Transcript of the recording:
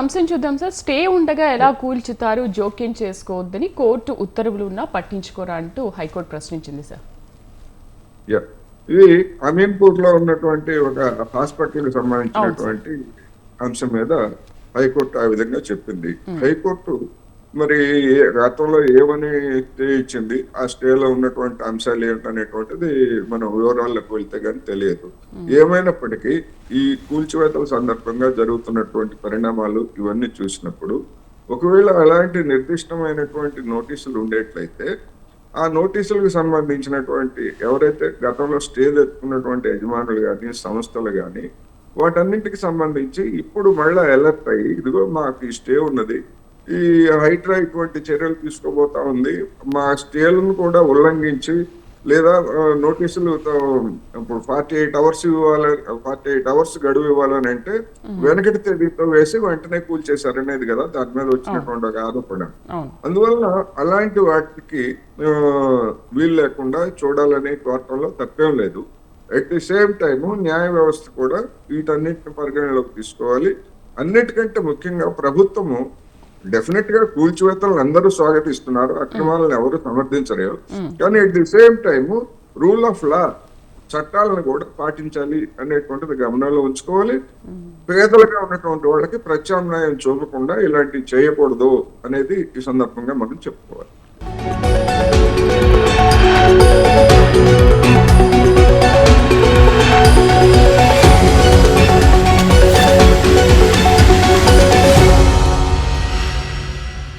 అంశం చూద్దాం sir. Stay ఉండగా ఎలా కూల్చుతారు జోక్యం చేసుకోవద్దని కోర్టు ఉత్తర్వులు ఉన్నా పట్టించుకోరా అంటూ హైకోర్టు ప్రశ్నించింది సార్. ఇది అమీన్పూర్లో ఉన్నటువంటి ఒక హాస్పిటల్కి సంబంధించినటువంటి అంశం మీద హైకోర్టు ఆ విధంగా చెప్పింది. హైకోర్టు మరి ఏ- గతంలో ఏమని స్టే ఇచ్చింది? ఆ స్టేలో ఉన్నటువంటి అంశాలు ఏంటనేటువంటిది మనం వివరాల్లోకి వెళ్తే కానీ తెలియదు. ఏమైనప్పటికీ ఈ కూల్చివేతల సందర్భంగా జరుగుతున్నటువంటి పరిణామాలు ఇవన్నీ చూసినప్పుడు ఒకవేళ అలాంటి నిర్దిష్టమైనటువంటి నోటీసులు ఉండేట్లయితే ఆ నోటీసులకు సంబంధించినటువంటి ఎవరైతే గతంలో స్టే తెచ్చుకున్నటువంటి యజమానులు కానీ సంస్థలు కానీ వాటన్నింటికి సంబంధించి ఇప్పుడు మళ్ళా అలర్ట్ అయ్యి ఇదిగో మాకు ఈ స్టే ఉన్నది ఈ హైడ్రా ఇటువంటి చర్యలు తీసుకోబోతా ఉంది. మా స్టేలను కూడా ఉల్లంఘించి లేదా నోటీసులు ఇప్పుడు ఫార్టీ ఎయిట్ అవర్స్ ఇవ్వాలని ఫార్టీ ఎయిట్ అవర్స్ గడువు ఇవ్వాలని అంటే వెనకటి తేదీతో వేసి వెంటనే కూల్చేశారు అనేది కదా దాని మీద వచ్చినటువంటి ఒక ఆరోపణ. అవును. అందువలన అలాంటి వాటికి వీలు లేకుండా చూడాలనే కోరటంలో తప్పేం లేదు. అట్ ది సేమ్ టైం న్యాయ వ్యవస్థ కూడా వీటన్నిటిని పరిగణలోకి తీసుకోవాలి. అన్నిటికంటే ముఖ్యంగా ప్రభుత్వము డెఫినెట్గా కూల్చివేతలను అందరూ స్వాగతిస్తున్నారు. అక్రమాలను ఎవరు సమర్థించలేరు. కానీ at the same time rule of law చట్టాలను కూడా పాటించాలి అనేటువంటిది గమనంలో ఉంచుకోవాలి. పేదలుగా ఉన్నటువంటి వాళ్ళకి ప్రత్యామ్నాయం చూపకుండా ఇలాంటివి చేయకూడదు అనేది ఈ సందర్భంగా మనం చెప్పుకోవాలి.